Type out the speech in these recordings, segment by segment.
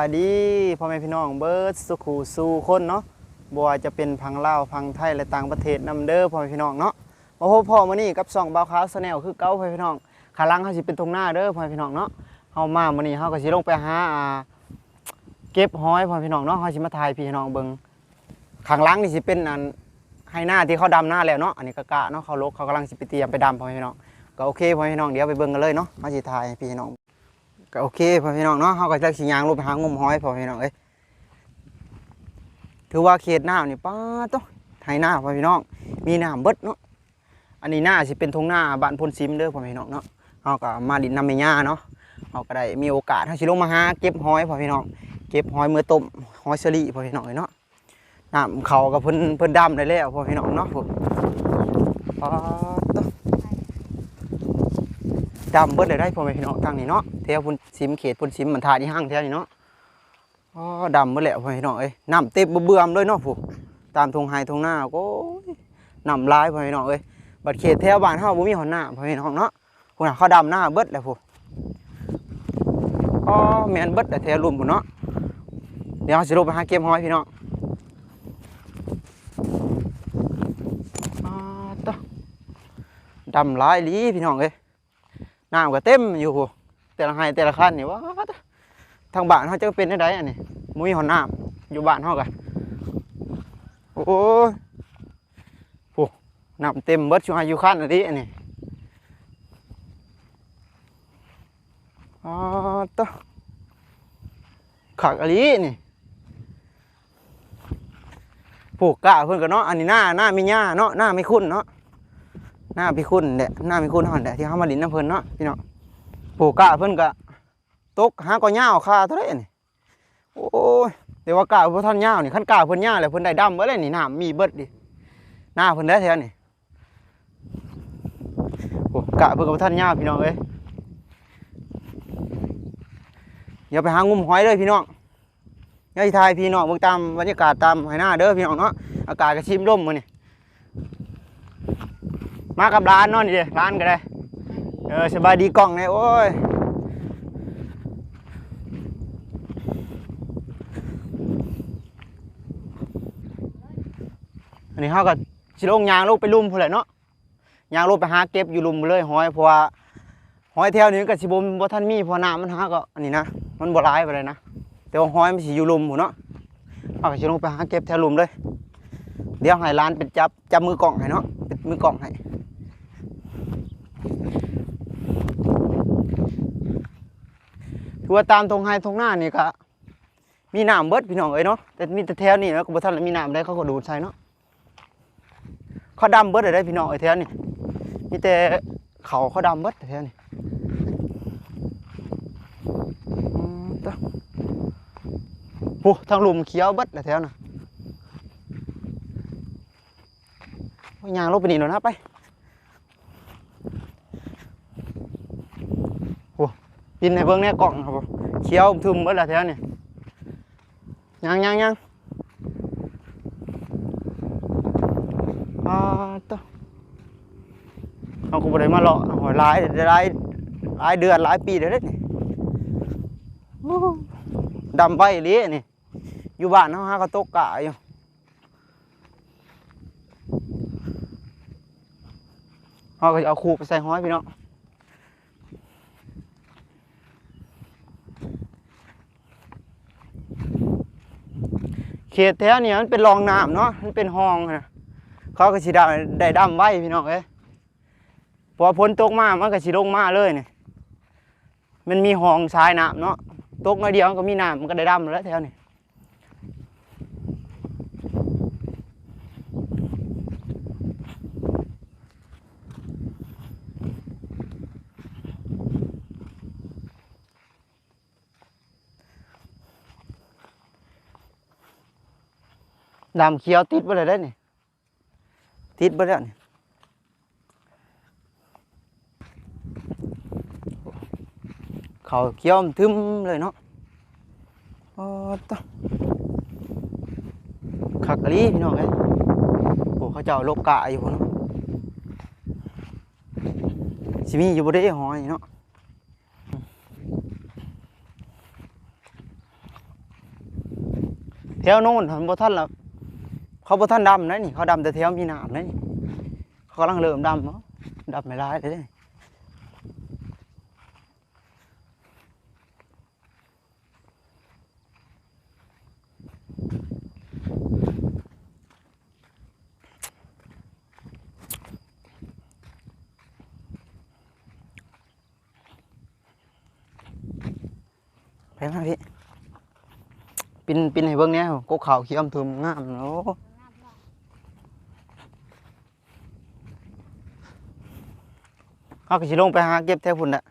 ายดีพ่อแม่พี่น้องเบิร์ดสุขูสู่คนเนาะบ่ว่าจะเป็นพังลาวพังไทยและต่างประเทศนำเด้อพ่อแม่พี่น้องเนาะมาพบพ่อมื้อนี้กับช่องบ่าวขาวแนลคือเก่าพ่อแม่พี่น้องขาลังเฮาสิเป็นตรงหน้าเด้อพ่อแม่พี่น้องเนาะเฮามามื้อนี้เฮาก็สิลงไปหาเก็บหอยพ่อแม่พี่น้องเนาะเฮาสิมาถ่ายพี่น้องเบิ่งข้างลังนี่สิเป็นอันให้หน้าที่เขาดำหน้าแล้วเนาะอันนี้ก็กะเนาะเขาลกเขากำลังสิไปเตรียมไปดำพ่อแม่พี่น้องก็โอเคพ่อแม่พี่น้องเดี๋ยวไปเบิ่งกันเลยเนาะเฮาสิถ่ายพี่น้อง ก็โอเคพ่อพี่น้องเนาะเขาก็จะสิยางลงไปหางมหอยพ่อพี่น้องเอ้ยถือว่าเขตน้ำนี่ป้าต้องไถหน้าพ่อพี่น้อง มีน้ำเบิดเนาะอันนี้หน้าสิเป็นทงหน้าบ้านพลซิมเด้อพ่อพี่น้องเนาะเขาก็มาดินน้ำเมียาเนาะเขาก็ได้มีโอกาสเขาสิลงมาหาเก็บหอยพ่อพี่น้องเก็บหอยมือต้มหอยสลีพ่อพี่น้องเอ้เนาะน้ำเขากับเพิ่นเพิ่นดำได้แล้วพ่อพี่น้องเนาะผมป้าต้อ ดำเบิดเลยได้พ่อแม่พี่น้องทางนี้เนาะแถวพุ่นซิมเขตพุ่นซิมมันทาที่ห้างแถวนี้เนาะอ๋อดำเบิดแหละพ่อแม่พี่น้องเอ้ยน้ำเต็มเบื่อมเลยเนาะผู้ตามทงไฮทงหน้าโอ้ยน้ำลายพ่อแม่พี่น้องเอ้ยบัดเขตแถวบ้านเฮาบ่มีหอนหน้าพ่อแม่พี่น้องเนาะพุ่นน่ะเขาดำหน้าเบิดแล้วผู้อ๋อแม่นเบิดแต่แถวลุ่มพุ่นเนาะเดี๋ยวเราสิลงไปหาเก็บหอยพี่น้องอ๋อต่อดำลายอีหลีพี่น้องเอ้ย น้ำก็เต็มอยู่แต่ละไฮแต่ละคันนี่ว่าทางบ้านเขาจะเป็นได้ไดอันนี้มุ้ยหอนน้ำอยู่บ้านเขากันโอ้โอ้น้ำเต็มเบิดชูไฮอยู่คันอันนี้อันนี้อ๋อต่อขักอันนี้นี่ผูกกะเพื่อนกันเนาะอันนี้หน้าหน้ามีหญ้าเนาะหน้าไม่คุ้นเนาะ หน้าพี่คุณแหละหน้าพี่คุณห่อนแหละที่เขามาลินน้ำเพิ่นเนาะพี่น้องปลูกกะเพิ่นกะตกหาก็ย่าวคาเท่าไรนี่โอ้ยแต่ว่ากะเพิ่นท่านย่าวนี่ขั้นกะเพิ่นย่าวแล้วเพิ่นได้ดำเบิดเลยนี่น้ำมีเบิดดิหน้าเพิ่นได้แท้นี่โอ้กะเพิ่นกับท่านย่าพี่น้องเอ้ยอย่าไปหางุมหอยเลยพี่น้องอย่าทายพี่น้องเบิ่งตามบรรยากาศตามไหหน้าเด้อพี่น้องเนาะอากาศก็ชิมร่มมื้อนี่ มากับร้านเนาะนี่เด้ร้านก็ได้ เออสบายดีกล้องเนี่ยโอ้ยอันนี้เขาก็สิลงยางลูกไปลุ่มพุ่นแหละเนาะยางลูกไปหาเก็บอยู่ลุ่มเลยหอยเพราะว่าหอยแถวนี้ก็สิบมบ่ทันมีเพราะน้ำมันหาก็อันนี้นะมันบ่ร้ายไปเลยนะแต่ว่าหอยมันสิอยู่ลุ่มพุ่นเนาะเขาก็สิลงไปหาเก็บแถวลุ่มเลยเดี๋ยวให้ร้านเป็นจับจับมือกล่องให้เนาะเป็นมือกล่องให้ ถือว่าตามทงไฮทงหน้านี่ก็มีน้ำเบิดพี่น้องเอ้ยเนาะแต่มีแต่แถวนี่แล้วก็บ่ทันได้มีน้ำได้เขาก็ดูดใส่เนาะเขาดำเบิดได้พี่น้องเอ้ยแถวนี่มีแต่เขาเขาดำเบิดแถวนี่อืมต่อโอ้ทางหลุมเขียวเบิดแถวน่ะยางลงไปนี่หน่อยนะไปโอ้ กินในเบื้องเนี้กล่องครับผมเคี้ยวทึมเบิดและแถวนี่ยังยังยังอาตเอากูไปได้มาเลาะหลายหลายหลายเดือนหลายปีเด้อเด้นี่ดำไปอีหลีนี่ อยู่บ้านเขาหากระตกกะอยู่เขาก็เอาคูไปใส่ห้อยพี่น้อง เขตแถวเนี่ยมันเป็นรองน้ำเนาะมันเป็นห้องนะเขาก็สิได้ได้ดำไว้พี่น้องเอ้ยพอพ้นตกมามันก็สิลงมาเลยเนี่ยมันมีห้องทรายน้ำเนาะตกมาเดียวมันก็มีน้ำมันก็ได้ดำแล้วแถวนี้ ดำเขียวติดไปเลยได้นี่ติดไปแล้วนี่เขาเขียวทึมเลยเนาะโอ้ตะขักลีพี่น้องเอ้ยโอ้เขาเจ้าลบกะอยู่เนาะสิมีอยู่บ่ได้หอยเนาะแถวโน้นเขาบ่ทันละ เขาบ่ทันดำนะนี่เขาดำแต่แถวมีน้ำนะนี่เขากำลังเริ่มดำเนาะดำไม่ร้ายเลยเด้ไปมาพี่ปินปินให้เบิ่งแหน่กกขาวเขียวทุ่มงามเนาะ เอาก็สิลงไปหาเก็บแถวพุ่นน่ะ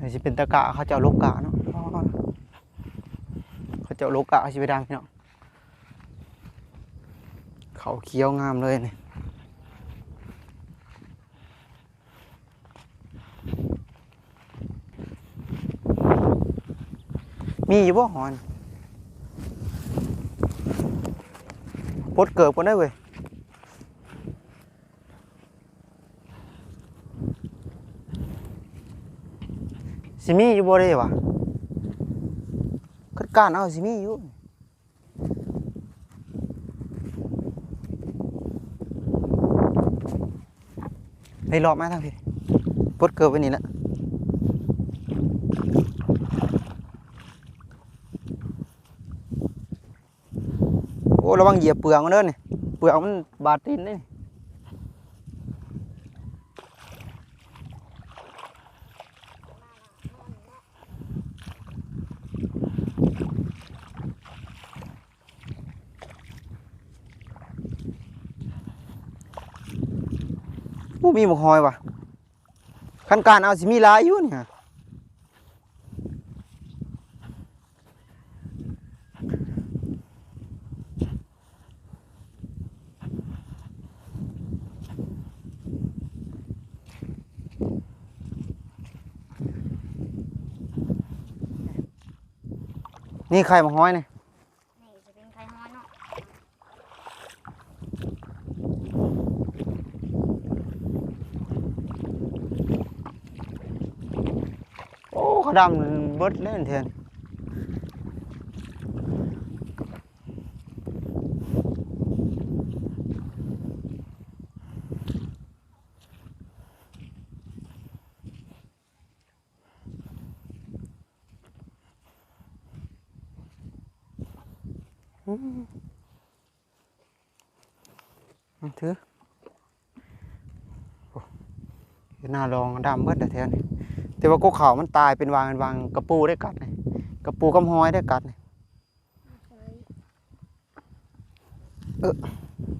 นี่สิเป็นตะกะเขาจ้าโลกะเนาะ จ้าโลกะสิไปดังพี่น้องเขาเขียวงามเลยนี่มีอยู่บ่หอนปดเกิบกันได้เว้ยสิมีอยู่บ่ได้วะ การเอาสิมีอยู่ให้รอบมาทางพี่ปดเกิบไว้นี่ละโอ้ระวังเหยียบเปลือกมันเด้อนี่เปลือกมันบาดตีนนี่ มีบ่หอยว่ะคันการเอาสิมีลายอยู่เนี่ยนี่ไข่บ่หอยนี่นี่จะเป็นไข่ฮ้อนเนาะ โอ้เขาดำเบิดเล่ แต่ว่าก็เขาวมันตายเป็นวางเป็นวางกระปูได้กัดกระปูกำห้อยได้กัดเคย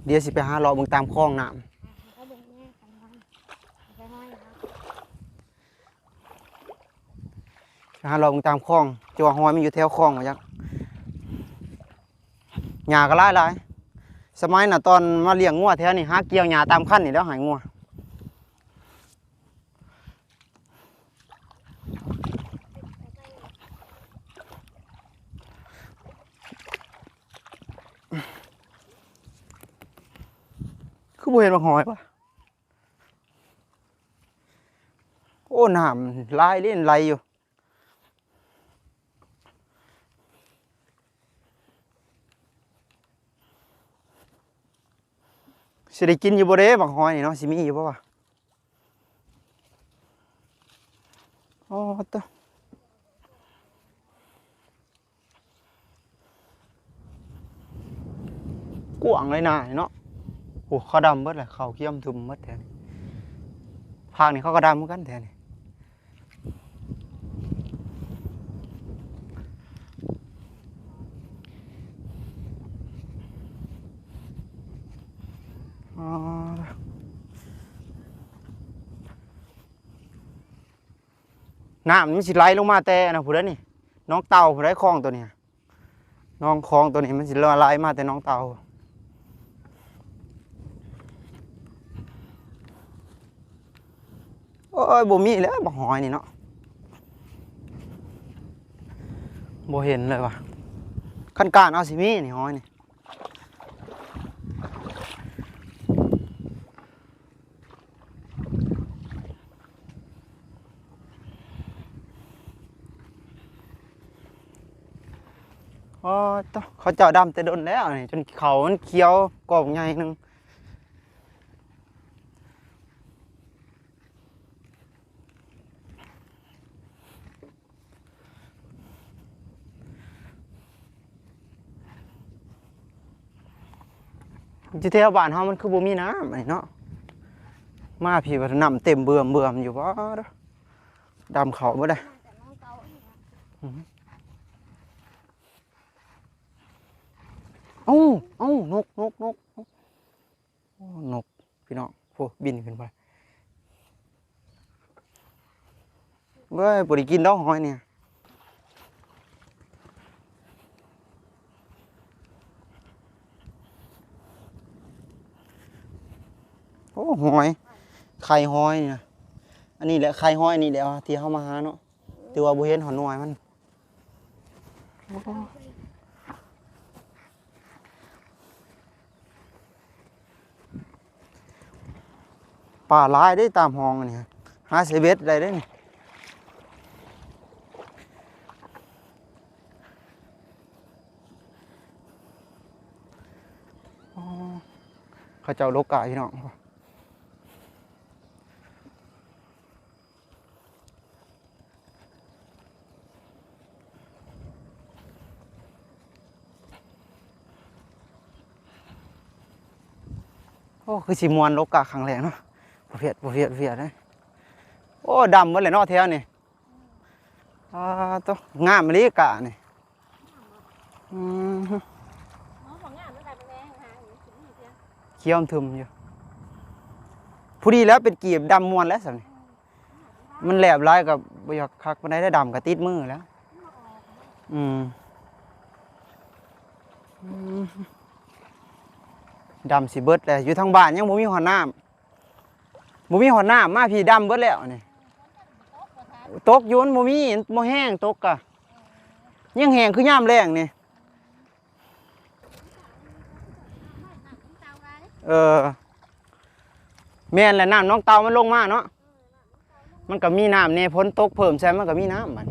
เดี๋ยวสิไปหาเลาเบิ่งตามคลองน้เขาบอกแม่ไข่ฮ้อนไข่ฮ้อบำหาเลาเบิ่งตามคลองจังหวะห้อยมันอยู่แถวคลองมาจักหญ้าก็หลายหลายสมัยน่ะตอนมาเลี้ยงงัวแถวนี่หาเกี่ยวหญ้าตามขั้นนี่แล้วหายงัว คือบ่เห็นบักหอยปะโอ้น้ำลายเล่นไหลอยู่สิได้กินอยู่บ่เด้บักหอยนี่เนาะสิมีอยู่บ่วะโอ้ตะกวางเลยนะเนาะ อ้เขาดำเบิดเลยเขาเขี้ยมทึมเบิดแทนภาคนี้เขาก็ดำเหมือนกันแทนนี่น้ำมันสิไหลลงมาแต่นะผู้ใดนี่ น้องเต่าผู้ใดคลองตัวนี้น้องคลองตัวนี้มันสิไหลมาแต่น้องเต่า โอ้ยบ่มีแล้วบ่หอยนี่เนาะบ่เห็นเลยว่ะคันการเอาสิมีนี่หอยนี่โอ้ยเขาเจ้าดำแต่ดนแล้วนี่จนเขามันเขียวกรอบใหญ่หนึง ที่แถวบ้านเฮามันคือบ่มีน้ำไอ้เนาะมาพี่ว่าน้ำเต็มเบื่อมเบื่อมอยู่บ่เด้อดำเขาบ่ได้เอ้าเอ้านกนกนกนกนกพี่น้องโหบินขึ้นไปเว้ยบ่ได้กินดอกหอยเนี่ย โอ้หอยไข่หอยนี่นะอันนี้แหละไข่หอยอันนี้แหละที่เฮามาหาเนาะต่ว่าบ่เห็นหอนหน่วยมันป่าลายได้ตามห้องนนี้หาเซเวตได้ได้นี่อ๋อเขาเจ้าโลกาพี่น้อง คือสิมวนลกาครั้งแรกเนาะบเพียดบเพียดเพียดเลยโอ้ดำหมดเลยนาะแถวนี่อ่าตัวงามมะลิกะนี่อืมน้องของงานไม่ได้ไปแม่หาอยู่ถึงนี่เพียงเขียวทึมอยู่ผู้ดีแล้วเป็นกีบดำมวนแล้วสันี่มันแหลบลายกับบยากคักปานได้ดำกับติดมือแล้ว อืมอืม ดำสิเบิดเลยอยู่ทางบ้านยังบ่มีหอน้ำบ่มีหอน้ำมาพี่ดำเบิดแล้วนี่ตกยุนบ่มีบ่แห้งตกกะยังแห้งคือย่ามแรงนี่เออแม่นแหละน้ำน้องเตามันลงมาเนาะมันก็มีน้ำเนี่ยพ้นตกเพิ่มใช่มันก็มีน้ำมัน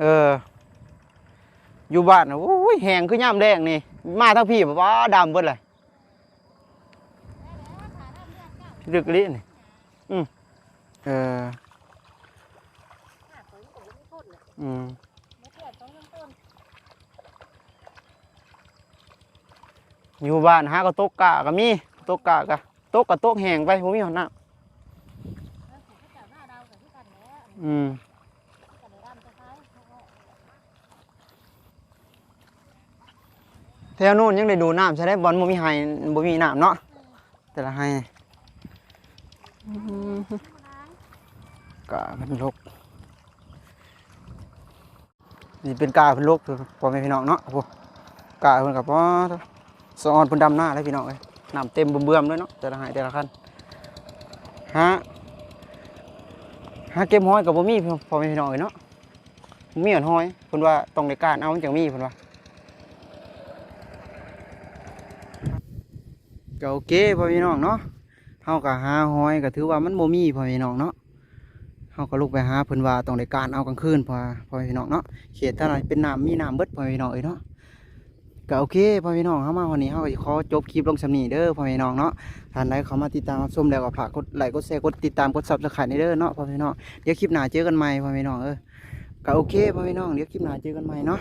เออ อยู่บ้านโอ้ยแหงคือย่ามแรงนี่ มาทั้งพี่บบว่าดำเบิดเลยดึกลิ้นี่เอออืมอยู่บ้านหาก็ตกกะก็มีตกกะกะตกกะตกแห้งไปผมมีหอนน้ำอืม แถวนู้นยังได้ดูน้ำใช่ได้บอลบ่มีไฮบ่มีน้ำเนาะแต่ละไฮกะเป็นลกนี่เป็นกาเป็นลกพ่อแม่พี่น้องเนาะกาเพิ่นกับพ่อสะออนเพิ่นดำหน้าเลยพี่น้องเอ้ยน้ำเต็มเบื่อมๆเลยเนาะแต่ละหายแต่ละคันฮะหาเก็บห้อยกับบ่มีพอแม่พี่น้องเอ้ยเนาะมีหอนห้อยเพิ่นว่าต้องในการเอาจังมีเพิ่นว่า ก็โอเคพ่อพี่น้องเนาะเฮาก็หาห้อยก็ถือว่ามันบ่มีพ่อพี่น้องเนาะเฮาก็ลุกไปหาเพิ่นว่าต้องในการเอากลางคืนพ่อพ่อพี่น้องเนาะเขตเท่านั้นเป็นน้ำมีน้ำเบิดพ่อพี่น้องเอ้ยเนาะก็โอเคพ่อพี่น้องเข้ามาวันนี้เขาก็สิขอจบคลิปลงสำนีเด้อพ่อพี่น้องเนาะท่านใดเข้ามาติดตามรับชมแล้วก็ฝากกดไลค์กดแชร์กดติดตามกดซับสไครต์ในเด้อเนาะพ่อพี่น้องเดี๋ยวคลิปหน้าเจอกันใหม่พ่อพี่น้องเออก็โอเคพ่อพี่น้องเดี๋ยวคลิปหน้าเจอกันใหม่เนาะ